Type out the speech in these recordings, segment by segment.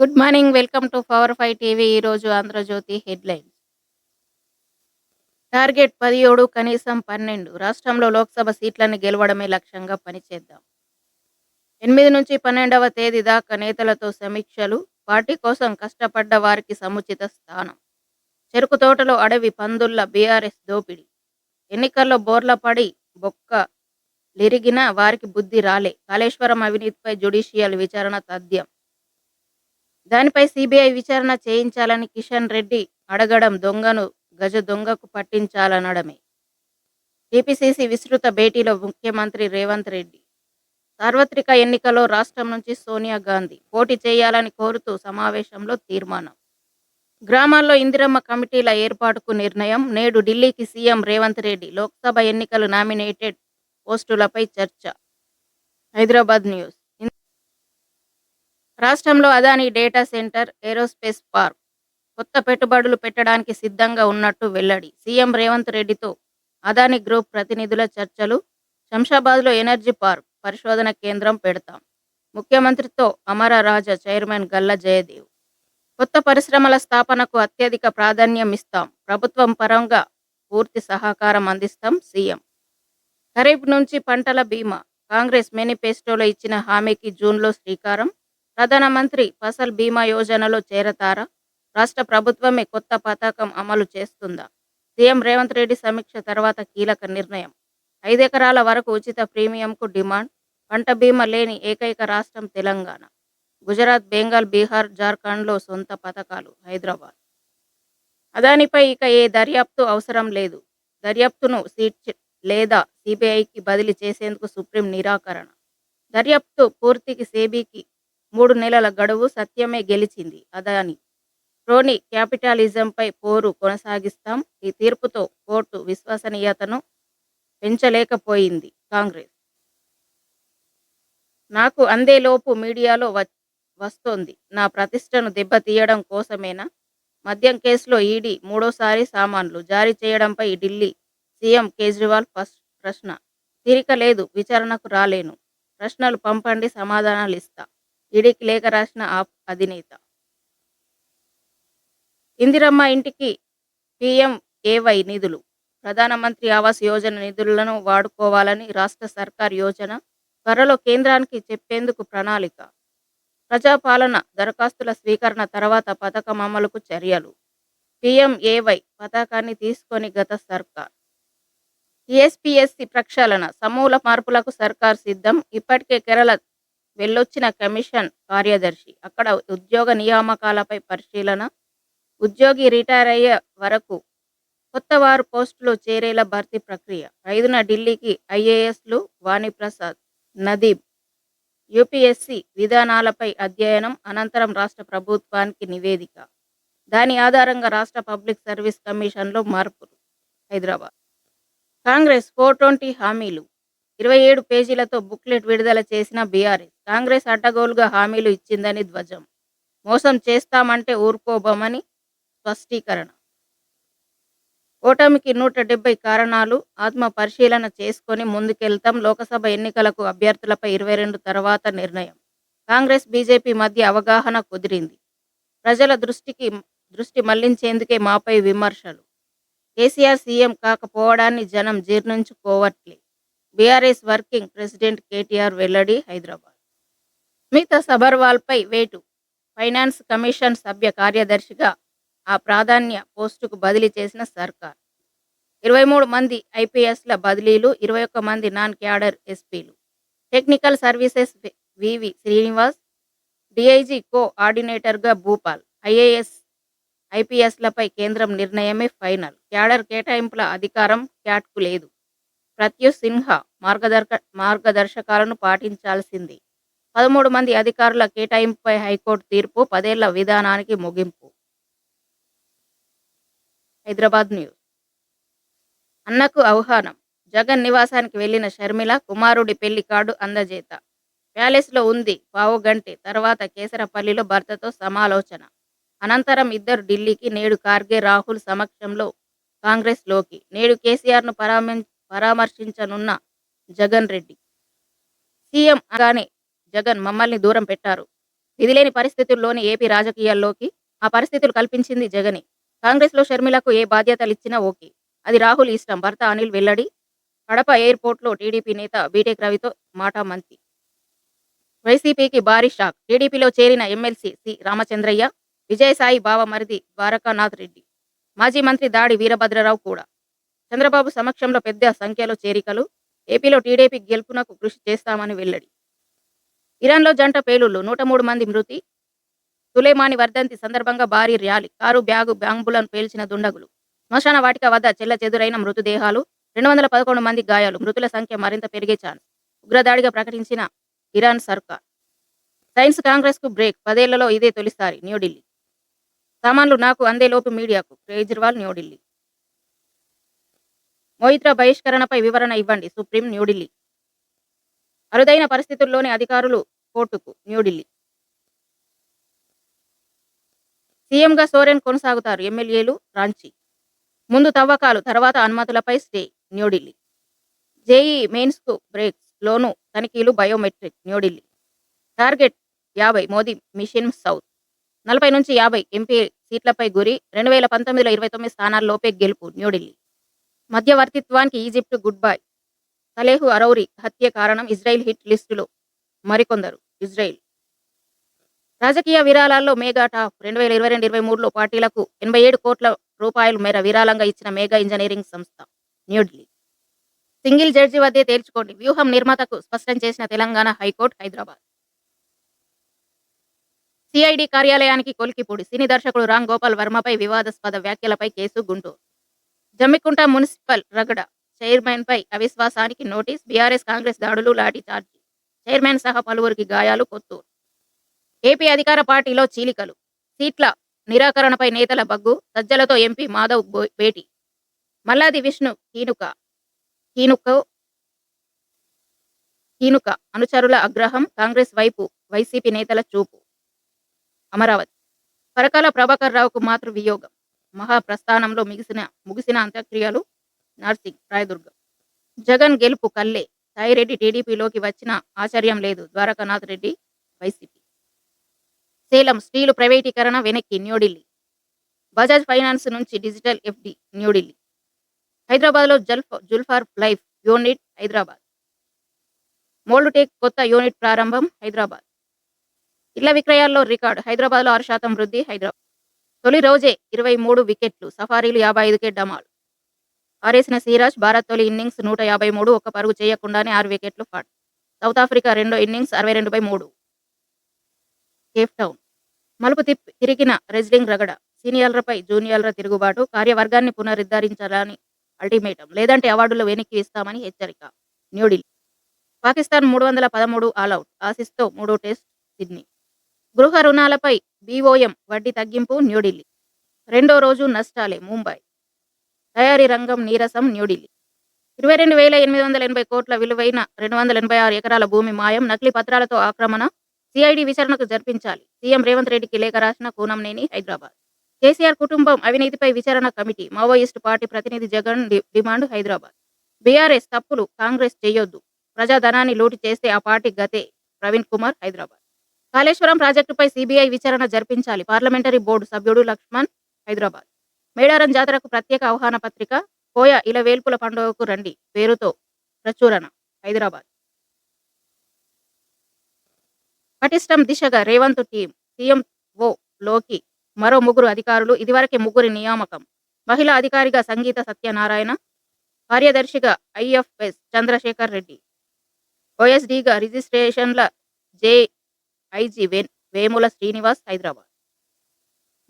Good morning. Welcome to power five TV. ఈరోజు Andhrajyothy headlines. Target 17 కనీసం 12 రాష్ట్రంలో లోక్సభ సీట్లను గెలవడమే లక్ష్యంగా పనిచేద్దాం. 8-12వ తేదీ దాకా నేతలతో సమీక్షలు పార్టీ కోసం కష్టపడ్డ వారికి సముచిత స్థానం. చెరుకు తోటలో అడవి పందుల్ల బీఆర్ఎస్ దోపిడీ. ఎన్నికల్లో బోర్లపడి బొక్క లిరిగిన వారికి బుద్ధి రాలే. కాళేశ్వరం అవినీతిపై జ్యుడిషియల్ విచారణ తథ్యం. దానిపై సీబీఐ విచారణ చేయించాలని కిషన్ రెడ్డి అడగడం దొంగను గజ దొంగకు పట్టించాలనడమే. టీపీసీసీ విస్తృత భేటీలో ముఖ్యమంత్రి రేవంత్ రెడ్డి. సార్వత్రిక ఎన్నికలో రాష్ట్రం నుంచి సోనియా గాంధీ పోటీ చేయాలని కోరుతూ సమావేశంలో తీర్మానం. గ్రామాల్లో ఇందిరమ్మ కమిటీల ఏర్పాటుకు నిర్ణయం. నేడు ఢిల్లీకి సీఎం రేవంత్ రెడ్డి. లోక్సభ ఎన్నికలు నామినేటెడ్ పోస్టులపై చర్చ. హైదరాబాద్ న్యూస్ రాష్ట్రంలో Adani data center, aerospace park కొత్త పెట్టుబడులు పెట్టడానికి సిద్ధంగా ఉన్నట్టు వెల్లడి. సీఎం రేవంత్ రెడ్డితో అదానీ గ్రూప్ ప్రతినిధుల చర్చలు. శంషాబాద్లో ఎనర్జీ పార్క్, పరిశోధన కేంద్రం పెడతాం. ముఖ్యమంత్రితో అమర రాజా చైర్మన్ గల్లా జయదేవ్. కొత్త పరిశ్రమల స్థాపనకు అత్యధిక ప్రాధాన్యం ఇస్తాం ప్రభుత్వం పరంగా పూర్తి సహకారం అందిస్తాం సీఎం. ఖరీఫ్ నుంచి పంటల బీమా. కాంగ్రెస్ మేనిఫెస్టోలో ఇచ్చిన హామీకి జూన్లో శ్రీకారం. ప్రధానమంత్రి ఫసల్ బీమా యోజనలో చేరతారా? రాష్ట్ర ప్రభుత్వమే కొత్త పథకం అమలు చేస్తుందా? సీఎం రేవంత్ రెడ్డి సమీక్ష తర్వాత కీలక నిర్ణయం. ఐదెకరాల వరకు ఉచిత ప్రీమియంకు డిమాండ్. పంట బీమా లేని ఏకైక రాష్ట్రం తెలంగాణ. గుజరాత్, బెంగాల్, బీహార్, జార్ఖండ్లో సొంత పథకాలు. హైదరాబాద్ అదానిపై ఇక ఏ దర్యాప్తు అవసరం లేదు. దర్యాప్తును సీట్ లేదా సిబిఐకి బదిలీ చేసేందుకు సుప్రీం నిరాకరణ. దర్యాప్తు పూర్తికి సేబీకి మూడు నెలల గడువు సత్యమే గెలిచింది అదాని రోని క్యాపిటలిజంపై పోరు కొనసాగిస్తాం ఈ తీర్పుతో కోర్టు విశ్వసనీయతను పెంచలేకపోయింది కాంగ్రెస్. నాకు అందేలోపు మీడియాలో వస్తోంది. నా ప్రతిష్టను దెబ్బతీయడం కోసమేనా? మద్యం కేసులో ఈడీ మూడోసారి సామాన్లు జారీ చేయడంపై ఢిల్లీ సీఎం కేజ్రీవాల్ ఫస్ట్ ప్రశ్న. తీరిక లేదు విచారణకు రాలేను. ప్రశ్నలు పంపండి సమాధానాలు ఇస్తా ఈడీకి లేఖ రాసిన ఆప్ అధినేత. ఇందిరమ్మ ఇంటికి పిఎంఏవై నిధులు. ప్రధానమంత్రి ఆవాస్ యోజన నిధులను వాడుకోవాలని రాష్ట్ర సర్కార్ యోజన త్వరలో కేంద్రానికి చెప్పేందుకు ప్రణాళిక. ప్రజాపాలన దరఖాస్తుల స్వీకరణ తర్వాత పథకం అమలుకు చర్యలు. పిఎంఏవై పథకాన్ని తీసుకొని గత సర్కార్. టీఎస్పీఎస్సీ ప్రక్షాళన. సమూల మార్పులకు సర్కార్ సిద్ధం. ఇప్పటికే కేరళ వెళ్ళొచ్చిన కమిషన్ కార్యదర్శి. అక్కడ ఉద్యోగ నియామకాలపై పరిశీలన. ఉద్యోగి రిటైర్ అయ్యే వరకు కొత్తవారు పోస్టులో చేరేలా భర్తీ ప్రక్రియ. ఐదున ఢిల్లీకి ఐఏఎస్లు వాణిప్రసాద్, నదీబ్ యూపీఎస్సీ విధానాలపై అధ్యయనం. అనంతరం రాష్ట్ర ప్రభుత్వానికి నివేదిక. దాని ఆధారంగా రాష్ట్ర పబ్లిక్ సర్వీస్ కమిషన్లో మార్పులు. హైదరాబాద్ కాంగ్రెస్ ఫోర్ ట్వంటీ హామీలు. ఇరవై ఏడు పేజీలతో బుక్లెట్ విడుదల చేసిన బీఆర్ఎస్. కాంగ్రెస్ అడ్డగోలుగా హామీలు ఇచ్చిందని ధ్వజం. మోసం చేస్తామంటే ఊరుకోబోమని స్పష్టీకరణ. ఓటమికి నూట డెబ్బై కారణాలు. ఆత్మ పరిశీలన చేసుకొని ముందుకెళ్తాం లోకసభ ఎన్నికలకు అభ్యర్థులపై ఇరవై రెండు తర్వాత నిర్ణయం. కాంగ్రెస్, బీజేపీ మధ్య అవగాహన కుదిరింది. ప్రజల దృష్టికి దృష్టి మళ్ళించేందుకే మాపై విమర్శలు. కేసీఆర్ సీఎం కాకపోవడాన్ని జనం జీర్ణించుకోవట్లే. బీఆర్ఎస్ వర్కింగ్ ప్రెసిడెంట్ కేటీఆర్ వెల్లడి హైదరాబాద్ స్మిత సబర్వాల్పై వేటు. ఫైనాన్స్ కమిషన్ సభ్య కార్యదర్శిగా ఆ ప్రాధాన్య పోస్టుకు బదిలీ చేసిన సర్కార్. ఇరవై మూడు మంది ఐపీఎస్ల బదిలీలు. ఇరవై ఒక్క మంది నాన్ క్యాడర్ ఎస్పీలు. Technical services V V Srinivas, DIG కో ఆర్డినేటర్గా భూపాల్. ఐఏఎస్, ఐపీఎస్లపై కేంద్రం నిర్ణయమే ఫైనల్. క్యాడర్ కేటాయింపుల అధికారం క్యాట్కు లేదు. ప్రత్యూష్ సిన్హా మార్గదర్శకాలను పాటించాల్సింది పదమూడు మంది అధికారుల కేటాయింపుపై హైకోర్టు తీర్పు. పదేళ్ళ విధానానికి ముగింపు. హైదరాబాద్ న్యూస్ అన్నకు ఆహ్వానం. జగన్ నివాసానికి వెళ్ళిన షర్మిల కుమారుడి పెళ్ళి కార్డు అందజేత. ప్యాలెస్లో ఉంది పావుగంటి తర్వాత కేసరపల్లిలో భర్తతో సమాలోచన. అనంతరం ఇద్దరు ఢిల్లీకి. నేడు కార్గే రాహుల్ సమక్షంలో కాంగ్రెస్లోకి. నేడు కేసీఆర్ను పరామర్శించనున్న జగన్ రెడ్డి. సీఎం అనగానే జగన్ మమ్మల్ని దూరం పెట్టారు. విధిలేని పరిస్థితుల్లోని ఏపీ రాజకీయాల్లోకి ఆ పరిస్థితులు కల్పించింది జగనే. కాంగ్రెస్లో షర్మిలకు ఏ బాధ్యతలిచ్చినా ఓకే. అది రాహుల్ ఇష్టం. భర్త అనిల్ వెల్లడి కడప ఎయిర్పోర్ట్లో టీడీపీ నేత బీటెక్ రవితో మాటా మంతి. వైసీపీకి భారీ షాక్. టీడీపీలో చేరిన ఎమ్మెల్సీ సి రామచంద్రయ్య విజయసాయి బావమరిది ద్వారకానాథ్ రెడ్డి. మాజీ మంత్రి దాడి వీరభద్రరావు కూడా. చంద్రబాబు సమక్షంలో పెద్ద సంఖ్యలో చేరికలు ఏపీలో టీడీపీ గెలుపునకు కృషి చేస్తామని వెల్లడి. ఇరాన్లో జంట పేలుళ్ళు నూట మూడు మంది మృతి సులేమాని వర్ధంతి సందర్భంగా భారీ ర్యాలీ కారు బ్యాగు బ్యాంబులను పేల్చిన దుండగులు. శ్మశాన వాటిక వద్ద చెల్ల చెదురైన మృతదేహాలు రెండు వందల పదకొండు మంది గాయాలు మృతుల సంఖ్య మరింత పెరిగే ఛాన్స్ ఉగ్రదాడిగా ప్రకటించిన ఇరాన్ సర్కార్. సైన్స్ కాంగ్రెస్కు బ్రేక్ పదేళ్ళలో ఇదే తొలిసారి న్యూఢిల్లీ. సామాన్లు నాకు అందేలోపు మీడియాకు కేజ్రీవాల్ న్యూఢిల్లీ. మోయిత్ర బహిష్కరణపై వివరణ ఇవ్వండి. సుప్రీం న్యూఢిల్లీ అరుదైన పరిస్థితుల్లోని అధికారులు కోర్టుకు న్యూఢిల్లీ సీఎంగా సోరెన్ కొనసాగుతారు ఎమ్మెల్యేలు రాంచీ. ముందు తవ్వకాలు తర్వాత అనుమతులపై స్టే న్యూఢిల్లీ జేఈ మెయిన్స్కు బ్రేక్స్ లోను తనిఖీలు బయోమెట్రిక్ న్యూఢిల్లీ టార్గెట్ యాభై మోదీ మిషన్ సౌత్. నలభై నుంచి యాభై ఎంపీ సీట్లపై గురి రెండు వేల పంతొమ్మిదిలో ఇరవై తొమ్మిది స్థానాల్లోపే గెలుపు New Delhi మధ్యవర్తిత్వానికి Egypt good bye. Saleh Arouri హత్య కారణం ఇజ్రాయిల్ హిట్ లిస్టులో మరికొందరు. ఇజ్రాయిల్. రాజకీయ విరాళాల్లో మేఘా టాప్ రెండు వేల ఇరవై రెండు ఇరవై మూడులో పార్టీలకు ఎనభై ఏడు కోట్ల రూపాయల మేర విరాళంగా ఇచ్చిన మేఘా ఇంజనీరింగ్ సంస్థ న్యూఢిల్లీ సింగిల్ జడ్జి వద్దే తేల్చుకోండి. వ్యూహం నిర్మాతకు స్పష్టం చేసిన తెలంగాణ హైకోర్టు హైదరాబాద్. సిఐడి కార్యాలయానికి కొలికిపూడి సినీ దర్శకుడు రామ్ గోపాల్ వర్మపై వివాదాస్పద వ్యాఖ్యలపై కేసు గుంటూరు. జమ్మికుంట మున్సిపల్ రగడ చైర్మన్ పై అవిశ్వాసానికి నోటీస్ బీఆర్ఎస్ కాంగ్రెస్ దాడులు లాఠీ చార్జి. చైర్మన్ సహా పలువురికి గాయాలు కొత్తూరు. ఏపీ అధికార పార్టీలో చీలికలు. సీట్ల నిరాకరణపై నేతల బగ్గు సజ్జలతో ఎంపీ మాధవ్ భేటీ. మల్లాది విష్ణు కీనుక. కీనుక కీనుక అనుచరుల అగ్రహం కాంగ్రెస్ వైపు వైసీపీ నేతల చూపు. అమరావతి. పరకాల ప్రభాకర్ రావుకు మాతృ వియోగం. మహాప్రస్థానంలో మిగిసిన ముగిసిన అంత్యక్రియలు నర్సింగ్ రాయదుర్గం. జగన్ గెలుపు కల్లే సాయిరెడ్డి టీడీపీలోకి వచ్చిన ఆశ్చర్యం లేదు. ద్వారకానాథ్ రెడ్డి వైసీపీ. సేలం స్టీలు ప్రైవేటీకరణ వెనక్కి న్యూఢిల్లీ. బజాజ్ ఫైనాన్స్ నుంచి డిజిటల్ ఎఫ్డి న్యూఢిల్లీ. హైదరాబాద్లో జల్ఫ్ Julphar life unit Hyderabad. Moldtek కొత్త యూనిట్ ప్రారంభం హైదరాబాద్. ఇళ్ళ విక్రయాల్లో రికార్డు హైదరాబాద్లో ఆరు శాతం వృద్ధి హైదరాబాద్ తొలి రోజే ఇరవై మూడు వికెట్లు సఫారీలు యాభై ఐదుకే డమాలు. ఆరేసిన సిరాజ్ భారత్ తొలి ఇన్నింగ్స్ నూట యాభై మూడు ఒక్క పరుగు చేయకుండానే ఆరు వికెట్లు ఫాట్ సౌత్ ఆఫ్రికా రెండో ఇన్నింగ్స్ అరవై రెండు బై మూడు. Cape Town. మలుపు తిప్పి తిరిగిన రెజ్లింగ్ రగడ సీనియర్లపై జూనియర్ల తిరుగుబాటు కార్యవర్గాన్ని పునరుద్ధరించాలని అల్టిమేటం లేదంటే అవార్డులు వెనక్కి ఇస్తామని హెచ్చరిక. న్యూఢిల్లీ పాకిస్తాన్ మూడు వందల పదమూడు ఆల్అవుట్ ఆసిస్తో మూడో టెస్ట్ సిడ్నీ. గృహ రుణాలపై బీఓఎం వడ్డీ తగ్గింపు న్యూఢిల్లీ. రెండో రోజు నష్టాలే ముంబై. తయారీ రంగం నీరసం న్యూఢిల్లీ. ఇరవై రెండు వేల ఎనిమిది వందల ఎనభై కోట్ల విలువైన రెండు వందల ఎనభై ఆరు ఎకరాల భూమి మాయం నకిలీ పత్రాలతో ఆక్రమణ సిఐడి విచారణకు జరిపించాలి. సీఎం రేవంత్ రెడ్డికి లేఖ రాసిన కూనంనేని హైదరాబాద్. కేసీఆర్ కుటుంబం అవినీతిపై విచారణ కమిటీ మావోయిస్టు పార్టీ ప్రతినిధి జగన్ డిమాండ్ హైదరాబాద్. బీఆర్ఎస్ తప్పులు కాంగ్రెస్ చేయొద్దు. ప్రజాధనాన్ని లూటు చేస్తే ఆ పార్టీ గతే. ప్రవీణ్ కుమార్ హైదరాబాద్. కాళేశ్వరం ప్రాజెక్టుపై సిబిఐ విచారణ జరిపించాలి. పార్లమెంటరీ బోర్డు సభ్యుడు లక్ష్మణ్ హైదరాబాద్. మేడారం జాతరకు ప్రత్యేక ఆహ్వాన పత్రిక కోయ ఇలవేల్పుల పండుగకు రండి. పేరుతో ప్రచురణ హైదరాబాద్. పటిష్టం దిశగా రేవంత్ టీం సీఎం ఓ లోకి మరో ముగ్గురు అధికారులు ఇదివరకే ముగ్గురి నియామకం. మహిళా అధికారిగా సంగీత సత్యనారాయణ కార్యదర్శిగా ఐఎఫ్ఎస్ చంద్రశేఖర్ రెడ్డి. ఓఎస్డీగా రిజిస్ట్రేషన్ల జే ఐజీ వేన్ వేముల శ్రీనివాస్ హైదరాబాద్.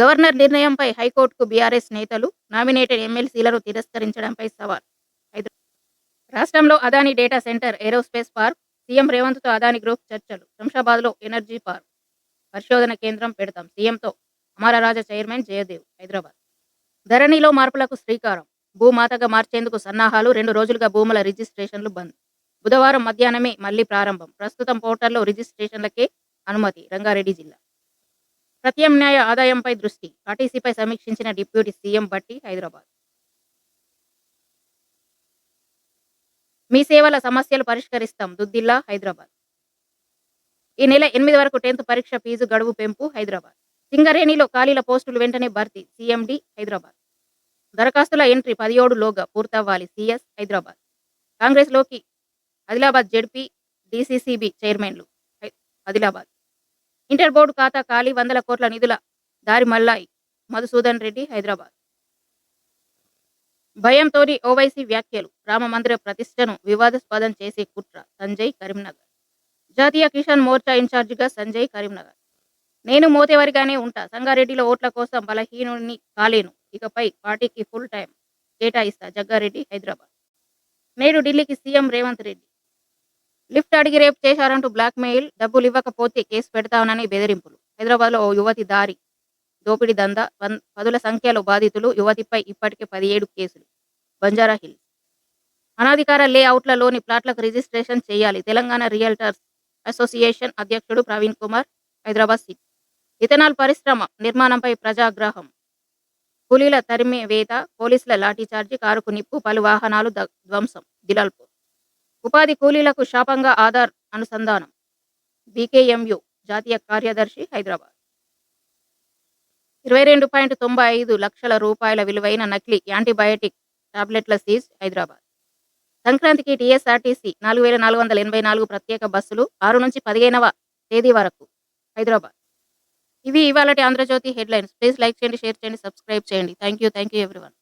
గవర్నర్ నిర్ణయంపై హైకోర్టుకు బీఆర్ఎస్ నేతలు నామినేటెడ్ ఎమ్మెల్సీలను తిరస్కరించడంపై సవాల్. హైదరాబాద్ రాష్ట్రంలో Adani data centre aerospace park CM రేవంత్తో Adani group చర్చలు శంషాబాద్లో ఎనర్జీ పార్క్. పరిశోధన కేంద్రం పెడతాం సీఎంతో. అమరరాజ చైర్మన్ జయదేవ్ హైదరాబాద్. ధరణిలో మార్పులకు శ్రీకారం. భూమాతగా మార్చేందుకు సన్నాహాలు రెండు రోజులుగా భూముల రిజిస్ట్రేషన్లు బంద్. బుధవారం మధ్యాహ్నమే మళ్ళీ ప్రారంభం. ప్రస్తుతం పోర్టల్లో రిజిస్ట్రేషన్లకే అనుమతి రంగారెడ్డి జిల్లా. ప్రత్యామ్నాయ ఆదాయంపై దృష్టి ఆర్టీసీపై సమీక్షించిన డిప్యూటీ సీఎం బట్టి హైదరాబాద్. మీ సేవల సమస్యలు పరిష్కరిస్తాం దుద్దిల్లా హైదరాబాద్. ఈ నెల ఎనిమిది వరకు టెన్త్ పరీక్ష ఫీజు గడువు పెంపు హైదరాబాద్. సింగరేణిలో ఖాళీల పోస్టులు వెంటనే భర్తీ సీఎండి హైదరాబాద్. దరఖాస్తుల ఎంట్రీ పదిహేడు లోగా పూర్తవ్వాలి సీఎస్ హైదరాబాద్. కాంగ్రెస్లోకి ఆదిలాబాద్ జెడ్పీ డిసిసిబి చైర్మన్లు ఆదిలాబాద్. ఇంటర్ బోర్డు ఖాతా ఖాళీ వందల కోట్ల నిధుల దారి మల్లాయి మధుసూదన్ రెడ్డి హైదరాబాద్. భయంతోని ఓవైసీ వ్యాఖ్యలు. రామ మందిర ప్రతిష్టను వివాదాస్పదం చేసే కుట్ర. సంజయ్ కరీంనగర్. జాతీయ కిసాన్ మోర్చా ఇన్ఛార్జిగా సంజయ్ కరీంనగర్. నేను మోతేవారిగానే ఉంటా. సంగారెడ్డిలో ఓట్ల కోసం బలహీనుడిని కాలేను. ఇకపై పార్టీకి ఫుల్ టైం కేటాయిస్తా. జగ్గారెడ్డి హైదరాబాద్. నేడు ఢిల్లీకి సీఎం రేవంత్ రెడ్డి. లిఫ్ట్ అడిగి రేపు చేశారంటూ బ్లాక్ మెయిల్ డబ్బులు ఇవ్వకపోతే కేసు పెడతానని బెదిరింపులు. హైదరాబాద్లో ఓ యువతి దారి దోపిడీ దందా పదుల సంఖ్యలో బాధితులు యువతిపై ఇప్పటికే పదిహేడు కేసులు. బంజారా హిల్స్ అనధికార లేఅవుట్లలోని ప్లాట్లకు రిజిస్ట్రేషన్ చేయాలి. తెలంగాణ రియల్టర్స్ అసోసియేషన్ అధ్యక్షుడు ప్రవీణ్ కుమార్ హైదరాబాద్ సిటీ. ఇథనాల్ పరిశ్రమ నిర్మాణంపై ప్రజాగ్రహం. కూలీల తరిమివేత పోలీసుల లాఠీచార్జి కారుకు నిప్పు పలు వాహనాలు ధ్వంసం. దిలాల్పూర్ ఉపాధి కూలీలకు శాపంగా ఆధార్ అనుసంధానం. బీకేఎంయు జాతీయ కార్యదర్శి హైదరాబాద్. ఇరవై రెండు పాయింట్ తొంభై ఐదు లక్షల రూపాయల విలువైన నకిలీ యాంటీబయాటిక్ టాబ్లెట్ల సీజ్ హైదరాబాద్. సంక్రాంతికి టీఎస్ఆర్టీసీ నాలుగు వేల నాలుగు వందల ఎనభై నాలుగు ప్రత్యేక బస్సులు ఆరు నుంచి పదిహేనవ తేదీ వరకు హైదరాబాద్. ఇవి ఇవాళ ఆంధ్రజ్యోతి హెడ్లైన్స్. ప్లీజ్ లైక్ చేయండి షేర్ చేయండి సబ్స్క్రైబ్ చేయండి. Thank you thank you everyone.